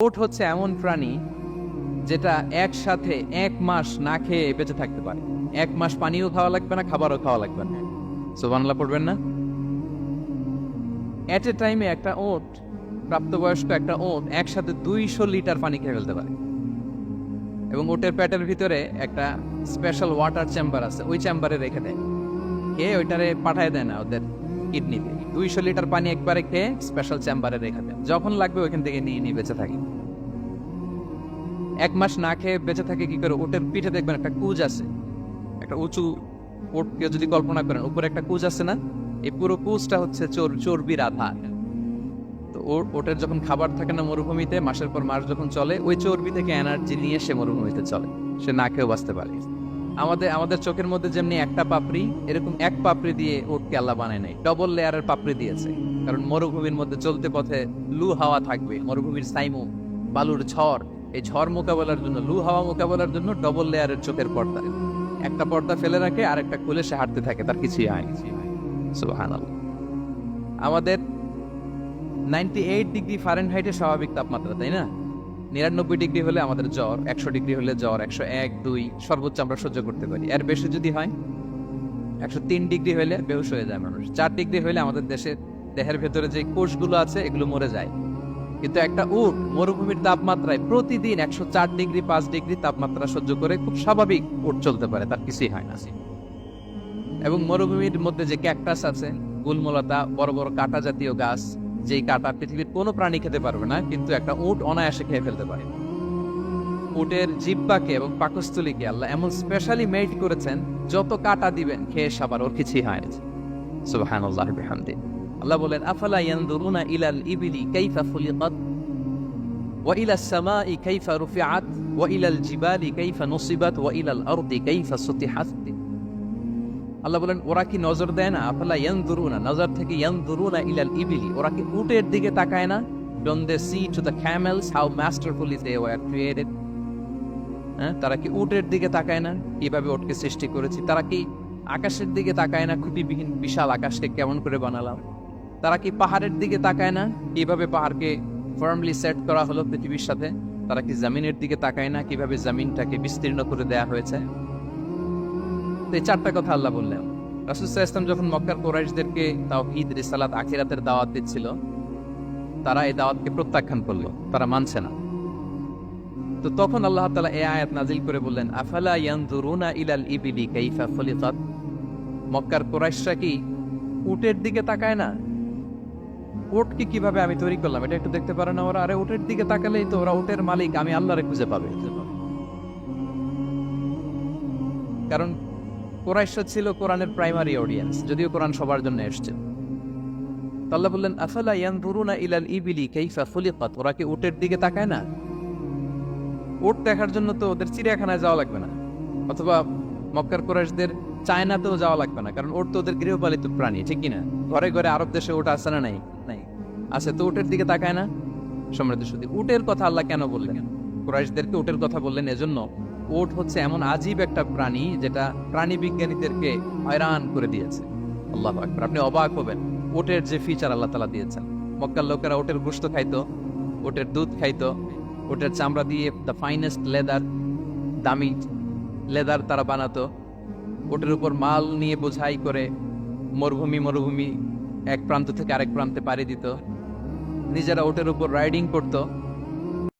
ওট হচ্ছে এমন প্রাণী যেটা একসাথে এক মাস না খেয়ে বেঁচে থাকতে পারে। এক মাস পানিও খাওয়া লাগবে না, খাবারও খাওয়া লাগবে না। সোবানলা পড়বেন না? এট এ টাইমে একটা ওট, প্রাপ্তবয়স্ক একটা ওট একসাথে দুইশো লিটার পানি খেয়ে ফেলতে পারে। এবং ওটের প্যাটের ভিতরে একটা স্পেশাল ওয়াটার চেম্বার আছে, ওই চেম্বারে রেখে দেয়। খেয়ে ওইটারে পাঠায় দেয় না ওদের কিডনিতে দুইশো লিটার পানি একবারে খেয়ে স্পেশাল চেম্বারে রেখে দেয়। যখন লাগবে ওইখান থেকে নিয়ে নিয়ে বেঁচে থাকে। এক মাস না খেয়ে বেঁচে থাকে কি করে? ওটের পিঠে দেখবেন একটা কুজ আছে। একটা উঁচু ওটকে যদি কল্পনা করেন, উপরে একটা কুজ আছে না? এই পুরো কুজটা হচ্ছে চোর চর্বির আধার তো ওর ওটের যখন খাবার থাকে না মরুভূমিতে, মাসের পর মাস যখন চলে, ওই চর্বি থেকে এনার্জি নিয়ে সে মরুভূমিতে চলে। সে না খেয়েও বাঁচতে পারে। আমাদের আমাদের চোখের মধ্যে যেমনি একটা পাপড়ি, এরকম এক পাপড়ি দিয়ে ওটকে আল্লাহ বানায় নাই ডবল লেয়ারের পাপড়ি দিয়েছে। কারণ মরুভূমির মধ্যে চলতে পথে লু হাওয়া থাকবে, মরুভূমির সাইমু বালুর ঝড় এই ঝড় মোকাবেলার জন্য, লু হাওয়া মোকাবেলার জন্য ডবল লেয়ারের চোখের পর্দা একটা পর্দা ফেলে রাখে আর একটা খুলে সে হাঁটতে থাকে, তার কিছুই হয় আমাদের নাইনটি এইট ডিগ্রি ফারেনহাইটের স্বাভাবিক তাপমাত্রা, তাই না? নিরানব্বই ডিগ্রি হলে আমাদের জ্বর, একশো ডিগ্রি হলে জ্বর, একশো এক, দুই, সর্বোচ্চ আমরা সহ্য করতে পারি। এর বেশি যদি হয়, একশো তিন ডিগ্রি হলে বেহুশ হয়ে যায় মানুষ। চার ডিগ্রি হলে আমাদের দেশের দেহের ভেতরে যে কোষগুলো আছে, এগুলো মরে যায়। কিন্তু একটা উট মরুভূমির তাপমাত্রায় প্রতিদিন একশো চার ডিগ্রি, পাঁচ ডিগ্রি তাপমাত্রা সহ্য করে খুব স্বাভাবিক উট চলতে পারে, তার কিছুই হয় না। এবং মরুভূমির মধ্যে যে ক্যাকটাস আছে, গুলমলতা, বড় বড় কাটা জাতীয় গাছ, যেই কাটা পৃথিবীর কোনো প্রাণী খেতে পারবে না, কিন্তু একটা উট অনায়াসে খেয়ে ফেলতে পারে। উটের জিব্বাকে এবং পাকস্থলীকে আল্লাহ এমন স্পেশালি মেড করেছেন, যত কাটা দিবেন, খেয়ে সাবার ওর কিছুই হয় না। সুবহানাল্লাহ বিহামদি আল্লাহ বলেন, আফালা ইয়ানদুরুনা ইলাল ইবিলি কাইফা ফুলিকাত? ওয়া ইলাস সামাই কাইফা রুফিআত? ওয়া ইলাল জিবালি কাইফা নুসিবাত? ওয়া ইলাল আরদি কাইফা সুতিহাত? আল্লাহ বলেন, ওরা কি নজর দেয় না? আফালা ইয়ানদুরুনা নজর থেকে ইয়ানদুরুনা ইলাল ইবিলি। ওরা কি উটের দিকে তাকায় না? Don't they see to the camels how masterfully they were created হ্যাঁ তারা কি উটের দিকে তাকায় না? কীভাবে ওটকে সৃষ্টি করেছি? তারা কি আকাশের দিকে তাকায় না? খুঁটিবিহীন বিশাল আকাশকে কেমন করে বানালাম? তারা কি পাহাড়ের দিকে তাকায় না? কীভাবে পাহাড়কে ফার্মলি সেট করা হলো পৃথিবীর সাথে। তারা কি জামিনের দিকে তাকায় না? কীভাবে জামিনটাকে বিস্তীর্ণ করে দেয়া হয়েছে? তো এই চারটা কথা আল্লাহ বললেন। রাসুসাহ ইসলাম যখন মক্কার কোরাইশদেরকে তাও ঈদ রিসালাত, আখিরাতের দাওয়াত দিচ্ছিল, তারা এই দাওয়াতকে প্রত্যাখ্যান করল। তারা মানছে না। তো তখন আল্লাহ তাআলা এই আয়াত নাজিল করে বললেন, আফালা ইয়ানজুরুনা ইলাল ইবিলি কাইফা ফুলিকাত মক্কার কোরাইশরা কি উটের দিকে তাকায় না? উটকে কীভাবে আমি তৈরি করলাম, এটা একটু দেখতে পারে না ওরা। আরে উটের দিকে তাকালেই তো ওরা উটের মালিক, আমি আল্লাহরে খুঁজে পাবে। কারণ কোরাইশরা ছিল কোরআনের প্রাইমারি অডিয়েন্স যদিও কোরআন সবার জন্য এসছে। আল্লাহ বললেন, আফালা ইয়ানজুরুনা ইলাল ইবিলি কাইফা ফুলিকাত? ওরা কি উটের দিকে তাকায় না? উট দেখার জন্য তো ওদের চিড়িয়াখানায় যাওয়া লাগবে না। অথবা মক্কার কোরাইশদের চায়নাতেও যাওয়া লাগবে না, কারণ ওট তো ওদের গৃহপালিত প্রাণী, ঠিক কিনা ঘরে ঘরে আরব দেশে ওটা আছে না নাই? নাই। আছে, তো উটের দিকে তাকায় না? সমৃদ্ধ সুদী উটের কথা আল্লাহ কেন বললেন? কোরাইশদেরকে উটের কথা বললেন এজন্য। ওট হচ্ছে এমন আজীব একটা প্রাণী যেটা প্রাণী বিজ্ঞানীদেরকে হয়রান করে দিয়েছে। আল্লাহ আকবার, আপনি অবাক হবেন। ওটের যে ফিচার আল্লাহ তালা দিয়েছেন। মক্কার লোকেরা ওটের গোস্ত খাইতো ওটের দুধ খাইতো ওটের চামড়া দিয়ে দ্য ফাইনেস্ট লেদার দামি লেদার তারা বানাতো। ওটের উপর মাল নিয়ে বোঝাই করে মরুভূমি মরুভূমি, এক প্রান্ত থেকে আরেক প্রান্তে পাড়ি দিত। নিজেরা ওটের উপর রাইডিং করতো।